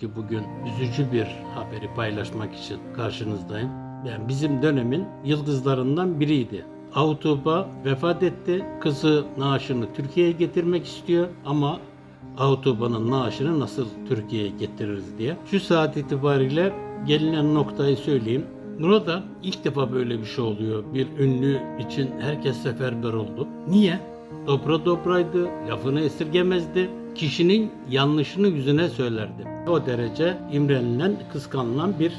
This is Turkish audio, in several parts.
ki bugün üzücü bir haberi paylaşmak için karşınızdayım. Yani bizim dönemin yıldızlarından biriydi. Avtuba vefat etti. Kızı naaşını Türkiye'ye getirmek istiyor ama Avtuba'nın naaşını nasıl Türkiye'ye getiririz diye. Şu saat itibariyle gelinen noktayı söyleyeyim. Burada ilk defa böyle bir şey oluyor. Bir ünlü için herkes seferber oldu. Niye? Dobra dobraydı, lafını esirgemezdi. Kişinin yanlışını yüzüne söylerdi. O derece imrenilen, kıskanılan bir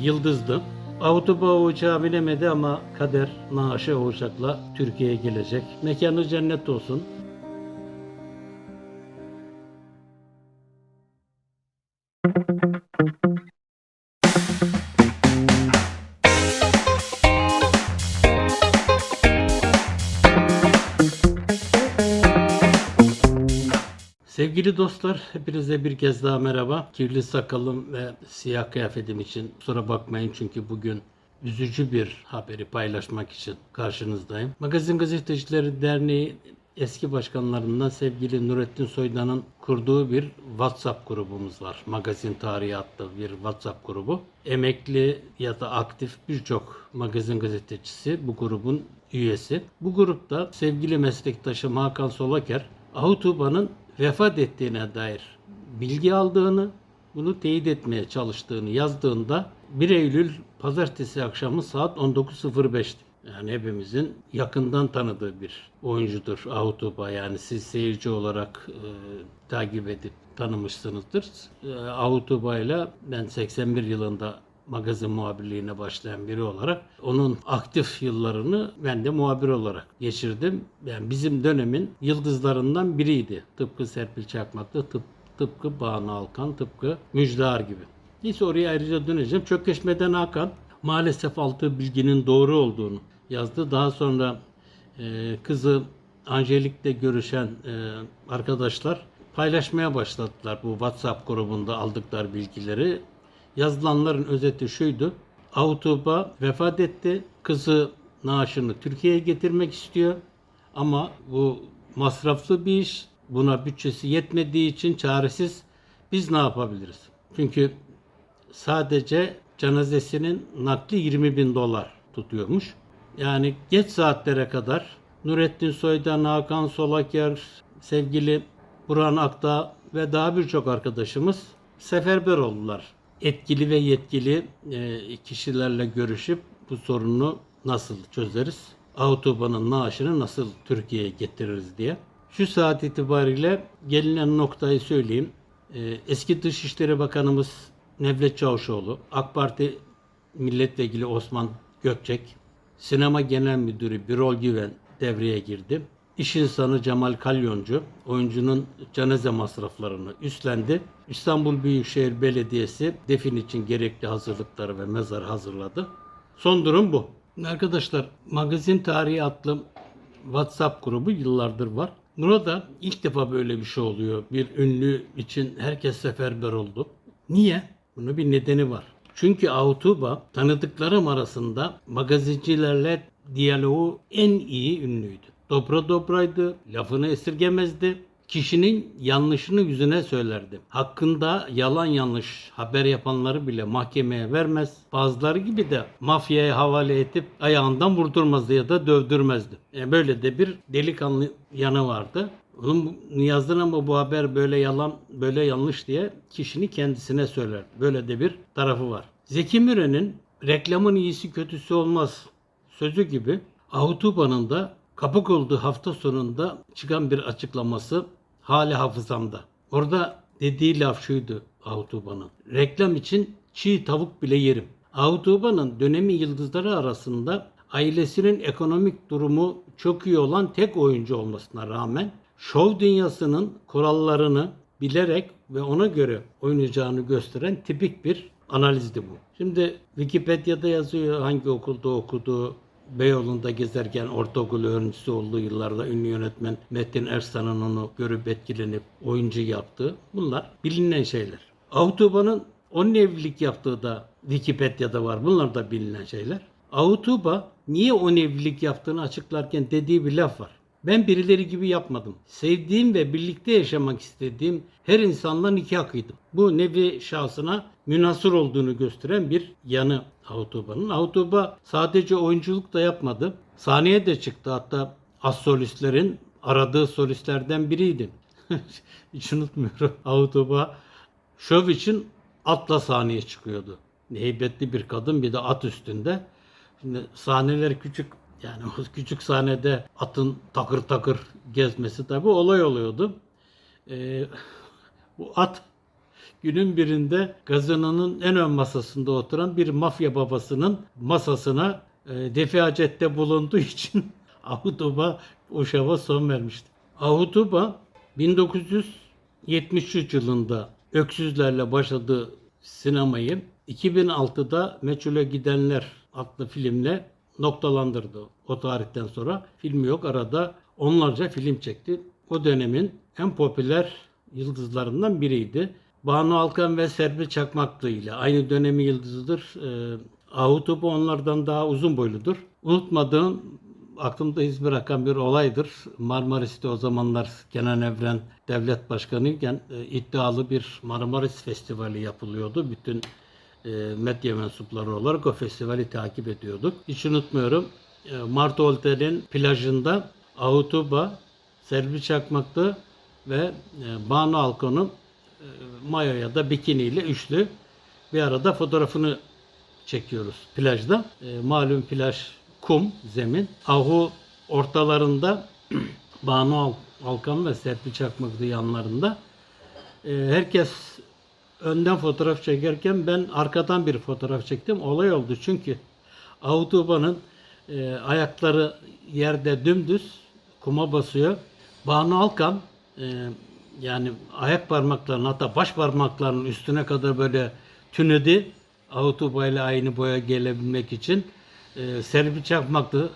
yıldızdı. Avrupa uçağı binemedi ama kader naaşı uçakla Türkiye'ye gelecek. Mekanı cennet olsun. Sevgili dostlar, hepinize bir kez daha merhaba. Kirli sakalım ve siyah kıyafetim için kusura bakmayın çünkü bugün üzücü bir haberi paylaşmak için karşınızdayım. Magazin Gazetecileri Derneği eski başkanlarından sevgili Nurettin Soydan'ın kurduğu bir WhatsApp grubumuz var. Magazin Tarihi adlı bir WhatsApp grubu. Emekli ya da aktif birçok magazin gazetecisi bu grubun üyesi. Bu grupta sevgili meslektaşım Hakan Solaker Ahutuba'nın vefat ettiğine dair bilgi aldığını, bunu teyit etmeye çalıştığını yazdığında 1 Eylül pazartesi akşamı saat 19.05'ti. Yani hepimizin yakından tanıdığı bir oyuncudur Ahutuba. Yani siz seyirci olarak e, takip edip tanımışsınızdır. E, Ahutuba ile ben 81 yılında magazin muhabirliğine başlayan biri olarak onun aktif yıllarını ben de muhabir olarak geçirdim. Yani bizim dönemin yıldızlarından biriydi. Tıpkı Serpil Çakmak'ta, tıp, tıpkı Banu Alkan, tıpkı Müjdar gibi. Neyse oraya ayrıca döneceğim. Çökkeşmeden Hakan maalesef aldığı bilginin doğru olduğunu yazdı. Daha sonra e, kızı Angelik'le görüşen e, arkadaşlar paylaşmaya başladılar bu WhatsApp grubunda aldıkları bilgileri. Yazılanların özeti şuydu. Avtuba vefat etti. Kızı naaşını Türkiye'ye getirmek istiyor. Ama bu masraflı bir iş. Buna bütçesi yetmediği için çaresiz. Biz ne yapabiliriz? Çünkü sadece cenazesinin nakli 20 bin dolar tutuyormuş. Yani geç saatlere kadar Nurettin Soydan, Hakan Solaker, sevgili Burhan Akdağ ve daha birçok arkadaşımız seferber oldular. Etkili ve yetkili e, kişilerle görüşüp bu sorunu nasıl çözeriz? Avtoba'nın naaşını nasıl Türkiye'ye getiririz diye. Şu saat itibariyle gelinen noktayı söyleyeyim. E, Eski Dışişleri Bakanımız Nevlet Çavuşoğlu, AK Parti Milletvekili Osman Gökçek, Sinema Genel Müdürü Birol Güven devreye girdi. İş insanı Cemal Kalyoncu oyuncunun cenaze masraflarını üstlendi. İstanbul Büyükşehir Belediyesi defin için gerekli hazırlıkları ve mezar hazırladı. Son durum bu. Arkadaşlar Magazin Tarihi adlı WhatsApp grubu yıllardır var. Burada ilk defa böyle bir şey oluyor. Bir ünlü için herkes seferber oldu. Niye? Bunun bir nedeni var. Çünkü Autuba tanıdıklarım arasında magazincilerle diyaloğu en iyi ünlüydü. Dobra dobraydı, lafını esirgemezdi. Kişinin yanlışını yüzüne söylerdi. Hakkında yalan yanlış haber yapanları bile mahkemeye vermez. Bazıları gibi de mafyaya havale edip ayağından vurdurmazdı ya da dövdürmezdi. E böyle de bir delikanlı yanı vardı. Onun yazdın ama bu haber böyle yalan, böyle yanlış diye kişinin kendisine söyler. Böyle de bir tarafı var. Zeki Müren'in reklamın iyisi kötüsü olmaz sözü gibi Ahutuba'nın da kapak olduğu hafta sonunda çıkan bir açıklaması hali hafızamda. Orada dediği laf şuydu Ahutuba'nın. Reklam için çiğ tavuk bile yerim. Ahutuba'nın dönemi yıldızları arasında ailesinin ekonomik durumu çok iyi olan tek oyuncu olmasına rağmen şov dünyasının kurallarını bilerek ve ona göre oynayacağını gösteren tipik bir analizdi bu. Şimdi Wikipedia'da yazıyor hangi okulda okuduğu, Beyoğlu'nda gezerken ortaokul öğrencisi olduğu yıllarda ünlü yönetmen Metin Ersan'ın onu görüp etkilenip oyuncu yaptığı bunlar bilinen şeyler. Avtuba'nın onun evlilik yaptığı da Wikipedia'da var. Bunlar da bilinen şeyler. Avtuba niye on evlilik yaptığını açıklarken dediği bir laf var. Ben birileri gibi yapmadım. Sevdiğim ve birlikte yaşamak istediğim her insanla nikah kıydım. Bu nevi şahsına münasır olduğunu gösteren bir yanı Avutuba'nın. Avutuba sadece oyunculuk da yapmadı. Sahneye de çıktı. Hatta az solistlerin aradığı solistlerden biriydi. Hiç unutmuyorum. Avutuba şov için atla sahneye çıkıyordu. Heybetli bir kadın bir de at üstünde. Şimdi sahneler küçük yani o küçük sahnede atın takır takır gezmesi tabi olay oluyordu. Ee, bu at günün birinde gazinonun en ön masasında oturan bir mafya babasının masasına e, defi hacette bulunduğu için Ahutuba o şova son vermişti. Ahutuba 1973 yılında Öksüzlerle başladığı sinemayı 2006'da Meçhule Gidenler adlı filmle noktalandırdı. O tarihten sonra filmi yok. Arada onlarca film çekti. O dönemin en popüler yıldızlarından biriydi. Banu Alkan ve Serpil Çakmaklı ile aynı dönemi yıldızıdır. Ee, Ahutuba onlardan daha uzun boyludur. Unutmadığım aklımda iz bırakan bir olaydır. Marmaris'te o zamanlar Kenan Evren devlet başkanıyken e, iddialı bir Marmaris Festivali yapılıyordu. Bütün e, medya mensupları olarak o festivali takip ediyorduk. Hiç unutmuyorum. E, Mart Otel'in plajında Ahutuba, Serbi Çakmaklı ve e, Banu Alkon'un e, mayo ya da bikiniyle üçlü bir arada fotoğrafını çekiyoruz plajda. E, malum plaj kum zemin. Ahu ortalarında Banu Al- Alkan ve Serpil Çakmaklı yanlarında. E, herkes önden fotoğraf çekerken ben arkadan bir fotoğraf çektim. Olay oldu çünkü Ahutubanın e, ayakları yerde dümdüz kuma basıyor. Banu Alkan e, yani ayak parmaklarının hatta baş parmaklarının üstüne kadar böyle tünedi. Ahutuba ile aynı boya gelebilmek için. E, Serbi Çakmaklı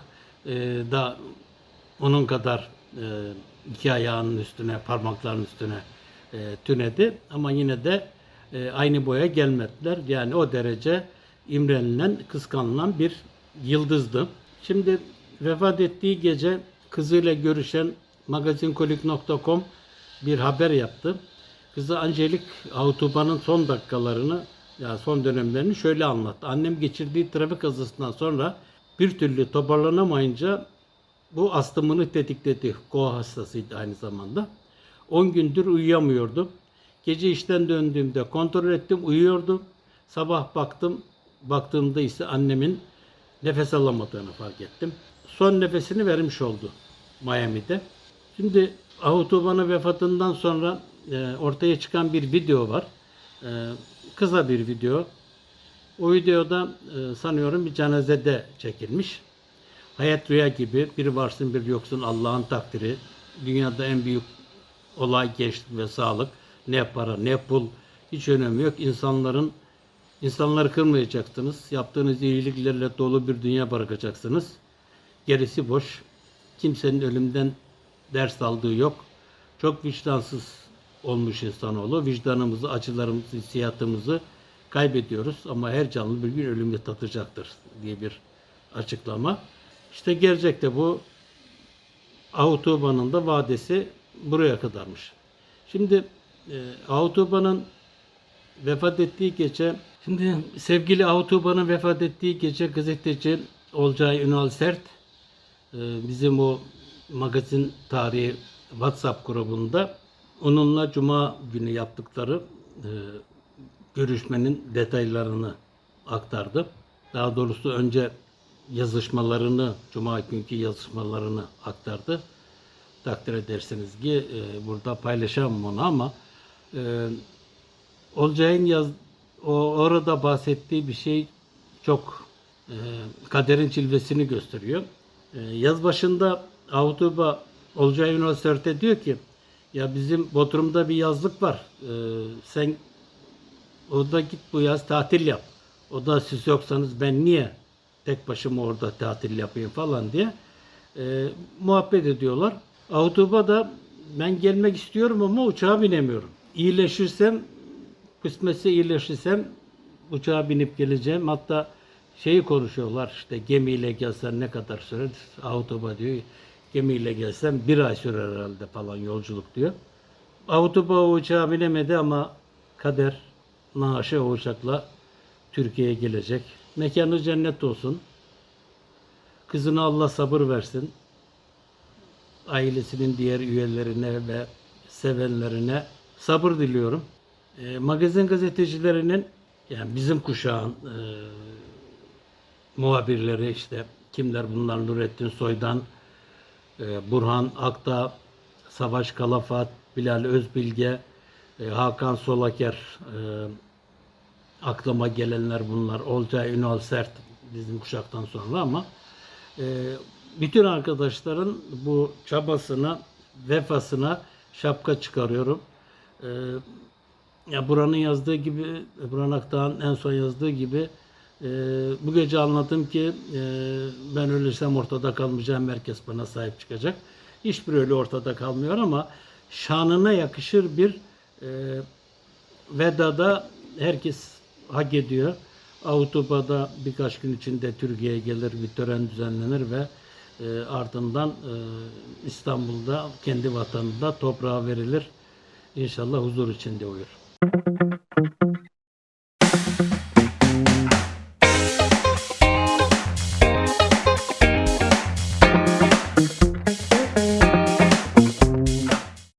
e, da onun kadar e, iki ayağının üstüne, parmaklarının üstüne e, tünedi. Ama yine de e, aynı boya gelmediler. Yani o derece imrenilen, kıskanılan bir yıldızdı. Şimdi vefat ettiği gece kızıyla görüşen magazinkolik.com bir haber yaptı. Kızı Angelik Autuba'nın son dakikalarını, ya son dönemlerini şöyle anlattı. Annem geçirdiği trafik kazasından sonra bir türlü toparlanamayınca bu astımını tetikledi. Koa hastasıydı aynı zamanda. 10 gündür uyuyamıyordu. Gece işten döndüğümde kontrol ettim, uyuyordum. Sabah baktım, baktığımda ise annemin nefes alamadığını fark ettim. Son nefesini vermiş oldu Miami'de. Şimdi Ahutuban'ın vefatından sonra e, ortaya çıkan bir video var. E, kısa bir video. O videoda e, sanıyorum bir cenazede çekilmiş. Hayat rüya gibi bir varsın bir yoksun Allah'ın takdiri. Dünyada en büyük olay gençlik ve sağlık. Ne para ne pul hiç önemi yok. İnsanların insanları kırmayacaksınız. Yaptığınız iyiliklerle dolu bir dünya bırakacaksınız. Gerisi boş. Kimsenin ölümden ders aldığı yok. Çok vicdansız olmuş insanoğlu. Vicdanımızı, acılarımızı, hissiyatımızı kaybediyoruz ama her canlı bir gün ölümle tatacaktır diye bir açıklama. İşte gerçekte bu Ahutuban'ın da vadesi buraya kadarmış. Şimdi e, vefat ettiği gece, şimdi sevgili Ahutuban'ın vefat ettiği gece gazeteci Olcay Ünal Sert e, bizim o magazin tarihi WhatsApp grubunda onunla Cuma günü yaptıkları e, görüşmenin detaylarını aktardı. Daha doğrusu önce yazışmalarını, Cuma günkü yazışmalarını aktardı. Takdir edersiniz ki e, burada paylaşamam onu ama e, Olcay'ın yaz, o orada bahsettiği bir şey çok e, kaderin cilvesini gösteriyor. E, yaz başında Avutuba Olcay Üniversitesi'nde diyor ki ya bizim Bodrum'da bir yazlık var. E, sen orada git bu yaz tatil yap. O da siz yoksanız ben niye tek başıma orada tatil yapayım falan diye e, muhabbet ediyorlar. Avutuba da ben gelmek istiyorum ama uçağa binemiyorum. İyileşirsem, kısmetse iyileşirsem uçağa binip geleceğim. Hatta şeyi konuşuyorlar işte gemiyle gelsen ne kadar sürer? Avutuba diyor gemiyle gelsem bir ay sürer herhalde falan yolculuk diyor. Avrupa uçağı binemedi ama kader naaşı o uçakla Türkiye'ye gelecek. Mekanı cennet olsun. Kızına Allah sabır versin. Ailesinin diğer üyelerine ve sevenlerine sabır diliyorum. E, magazin gazetecilerinin yani bizim kuşağın e, muhabirleri işte kimler bunlar Nurettin Soydan, e, Burhan Akta, Savaş Kalafat, Bilal Özbilge, e, Hakan Solaker e, aklıma gelenler bunlar. Olcay Ünal Sert bizim kuşaktan sonra ama e, bütün arkadaşların bu çabasına, vefasına şapka çıkarıyorum. E, ya buranın yazdığı gibi, Burhan Aktağ'ın en son yazdığı gibi e, bu gece anladım ki e, ben ölürsem ortada kalmayacağım, herkes bana sahip çıkacak. Hiçbir ölü ortada kalmıyor ama şanına yakışır bir e, vedada herkes hak ediyor. Avrupa'da birkaç gün içinde Türkiye'ye gelir, bir tören düzenlenir ve e, ardından e, İstanbul'da kendi vatanında toprağa verilir. İnşallah huzur içinde uyur.